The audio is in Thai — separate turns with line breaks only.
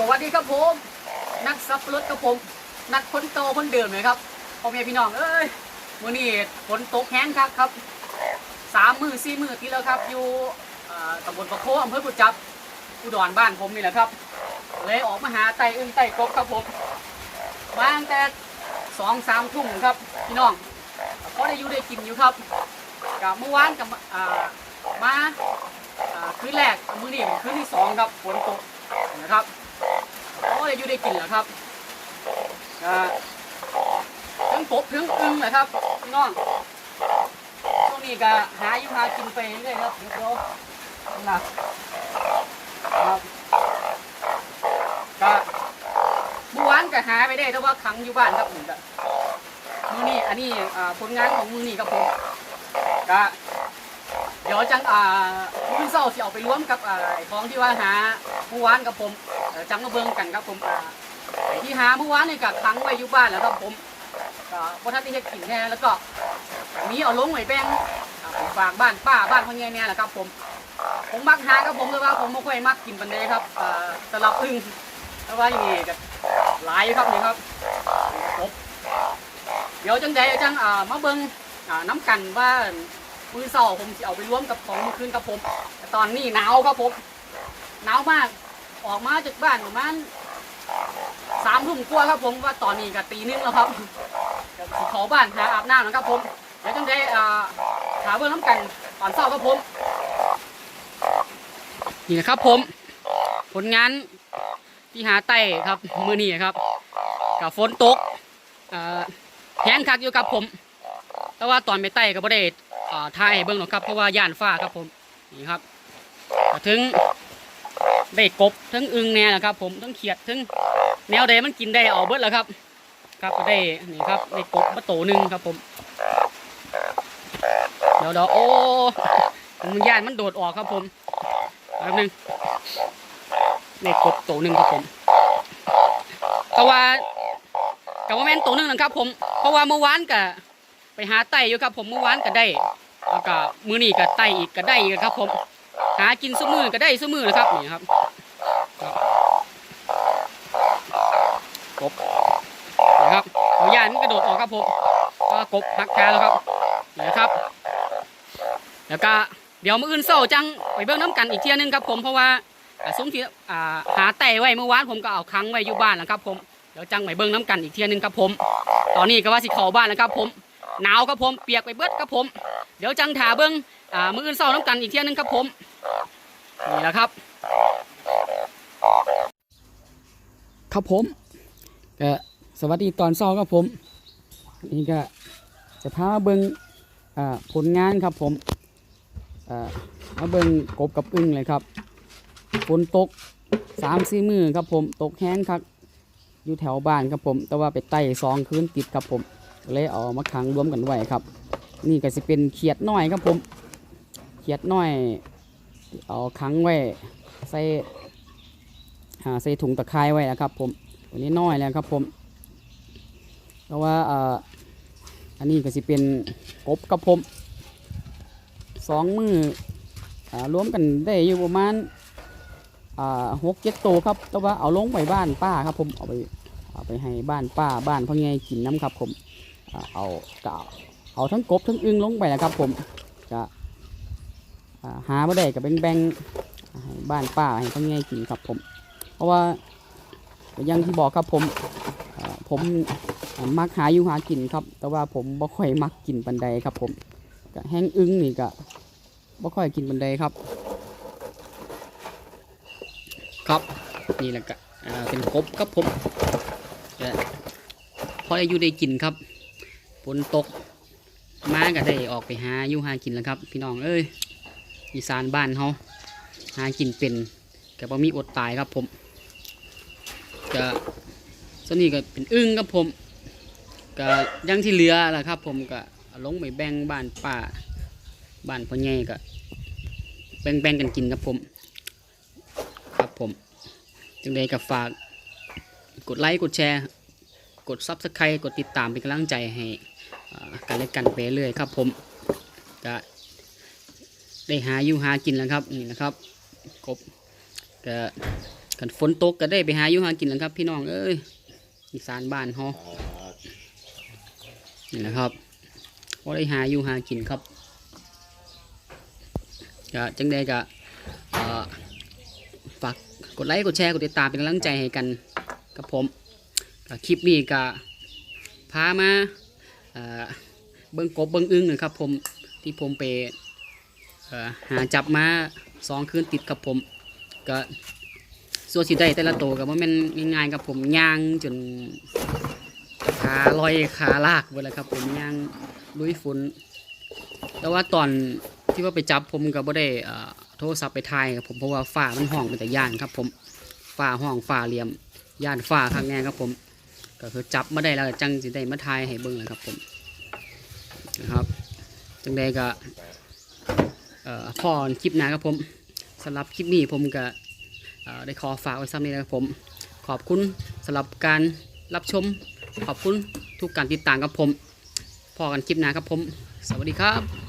สวัสดีครับผม นักซับรถครับผม นักคนโตคนเดิมเลยครับพ่อแม่พี่น้องเอ้ยมื้อนี้ฝนตกแห้งครับครับสามมือสี่มือที่แล้วครับ อยู่ตำบลประโคอำเภอกุจับอุดรบ้านผมนี่แหละครับ เลยออกมาหาไต่อึ้งไต่กบครับผมมาตั้งแต่สองสามทุ่มครับ พี่น้องก็ได้อยู่ได้กินอยู่ครับกับเมื่อวานกับมาอ่าคืนแรกมื้อนี้คืนที่สองครับฝนตกนะครับ ก็ได้อยู่ได้กินแล้วครับอ่าทั้งกบทั้งอึ้งนะครับพี่น้องช่วงนี้ก็หาอยู่หากินไปเรื่อยครับเดี๋ยวนะครับก็เมื่อวานก็หาไปได้แต่ว่าขังอยู่บ้านครับผมก็มือนี้อันนี้ผลงานของมือนี้ครับผมก็ เดี๋ยวจังอ่ามื้อเช้าสิเอาไปร่วมกับอ่าไอ้ของที่ว่าหาเมื่านกับผมเอ่อจังมาเบิ่งกันครับผมอ่าไอ้ที่หาเมื่านนี่ก็ขังไว้อยู่บ้านแล้วครับผมก็บ่ทันได้เฮ็ดกินแน่แล้วก็มีเอาลงไว้แบ่งอ่าไปฝากบ้านป้าบ้านพ่อใหญ่แน่แหละครับผม ผมมักหาครับผมแต่ว่าผมไม่ค่อยมักกินปันเดครับอ่าสลับอึ้งแต่ว่าอย่างนี้ก็หลายครับนี่ครับครบเดี๋ยวจังใดจังอ่ามาเบิ่งอ่าน้ำกันว่า มือเสาผมจะเอาไปรวมกับของเมื่อคืนครับผมแต่ตอนนี้หนาวครับผมหนาวมาก ออกมาจากบ้านประมาณสามทุ่มกว่าครับผมว่าตอนนี้ก็ตีหนึงแล้วครับเขอบ้านหาอาบน้ำนะครับผมเดี๋ยวจังใดอ่าหาเบิ่งน้ำกันตอนเช้าครับผม นี่นะครับผม ผลงานที่หาไต้ครับมือนี้ครับกับฝนตกแห้งคักอยู่ครับผม แต่ว่าตอนไปไต้ก็บ่ได้ ถ่ายให้เบิ่งหรอกครับเพราะว่าย่านฟ้าครับผมนี่ครับถึงได้กบทั้งอึงแน่แหละครับ ผมทั้งเขียดทั้งแนวใดมันกินได้เอาเบิดแล้วครับ ครับก็ได้นี่ครับได้กบมาโตหนึ่งครับผมเดี๋ยวเดี๋ยวโอ้มันย่านมันโดดออกครับผมแป๊บนึงในกบตัวหนึ่งครับผมแต่ว่ากับว่าแม่นตัวหนึ่งนะครับ ผมเพราะว่าเมื่อวานก็ ไปหาไต่อยู่ครับ ผมเมื่อวานก็ได้แล้วก็มือนี้ก็ไต่อีกก็ได้อีกครับ ผม หากินซุ้มือก็ได้ซุ้มือนะครับนี่ครับครบกบนี่ครับตัวย่านมันกระโดดออกครับผมก็กบหักคาแล้วครับนี่ครับแล้วก็เดี๋ยวมื้ออื่นเศร้าจังไปเบิ่งน้ำกันอีกเที่ยนึงครับผมเพราะว่าอ่าซุ้มที่หาแต่ไว้เมื่อวานผมก็เอาค้างไว้อยู่บ้านแล้วครับ ผมเดี๋ยวจังไปเบิ่งน้ำกันอีกเที่ยนึงครับผม ตอนนี้ก็ว่าสิเข้าบ้านแล้วครับผม หนาวครับผม เปียกไปเบิดครับผม เดี๋ยวจังถาเบิ่งอ่ามื้ออื่นเศร้าน้ำกันอีกเที่ยหนึงครับผมนี่แหละครับ ครับผมก็สวัสดีตอนเช้าครับผม นี่ก็จะพามาเบิ่งอ่าผลงานครับผมเอ่อมาเบิ่งกบกับอึ้งเลยครับฝนตกสามสี่มือครับผมตกแห้งครับอยู่แถวบ้านครับผม แต่ว่าไปไต่สองคืนติดครับผม เลยเอามาขังรวมกันไว้ครับ นี่ก็จะเป็นเขียดน้อยครับผม เขียดน้อยเอาขังไว้ใส่อ่าใส่ถุงตะไคร้ไว้นะครับผมตัวนี้น้อยแล้วครับผมเพราะว่าอ่ออันนี้ก็จะเป็นกบครับผมสองมือรวมกันได้อยู่ประมาณหกเจ็ดตัวครับ แต่ว่าเอาลงไปบ้านป้าครับผม เอาไปเอาไปให้บ้านป้าบ้านพ่อไงกินน้ำครับผม เอาก็เอาเอาทั้งกบทั้งอึ่งลงไปนะครับ ผมจะหาไม่ได้กับแบงๆให้บ้านป้าให้พ่อไงกินครับผม เพราะว่าอยังที่บอกครับผมผมมักหาอยู่หากินครับ แต่ว่าผมบ่ค่อยมักกินปันใดครับ ผมก็แห้งอึ้งนี่ก็บ่ค่อยกินบันไดครับ ครับนี่แหละก็เป็นกบครับผมพอได้ยู่ได้กินครับ ฝนตกมาก็ได้ออกไปหาอยู่หากินแล้วครับ พี่น้องเอ้ยอีสานบ้านเขาหากินเป็นก็บ่มีอดตายครับผมก็ส่วนนี้ก็เป็นอึ้งครับผมก็ยังที่เหลือแหละครับ ผมก็ลงไปแบ่งบ้านป้าบ้านพ่อใหญ่ก็แบ่งแบ่งกันกินครับผม ครับผมจึงได้กับฝากกดไลค์กดแชร์ กดซับสไครต์กดติดตามเป็นกำลังใจให้ กันและกันไปเรื่อยครับ ผมก็ได้หาอยู่หากินแล้วครับนี่นะครับกบก็กันฝนตกก็ได้ไปหาอยู่หากินแล้วครับ พี่น้องเอ้ยอีสานบ้านฮานี่นะครับก็ได้หาอยู่หากินครับก็จังใดก็ฝากกดไลค์กดแชร์กดติดตามเป็นกำลังใจให้กันกับผมก็คลิปนี้ก็พามา เบิ้งกบเบิ้งอึ้งนะครับผมที่ผมไปหาจับมาสองคืนติดครับผมก็ส่วนสิได้แต่ละตัวก็บ่แม่นง่ายๆครับผมย่างจนขาลอยขาลากหมดแล้วครับผมย่างลุยฝนแต่ว่าตอนที่ว่าไปจับผมก็บ่ได้โทรศัพท์ไปถ่ายครับผมเพราะว่าฟ้ามันห้องเป็นแต่ย่านครับผมฟ้าห้องฟ้าเหลี่ยมย่านฟ้าข้างแน่ครับผม ก็คือจับมาได้แล้วจังสิได้มาถ่ายให้เบิ่งเลยครับผมนะครับจังใดก็เอ่อคลิปหน้าครับผมสำหรับคลิปนี้ผมก็ได้ขอฝากไว้ซ้ำนี้นะครับผม ขอบคุณสำหรับการรับชม ขอบคุณทุกการติดตามกับผมพอกันคลิปหน้าครับผม สวัสดีครับ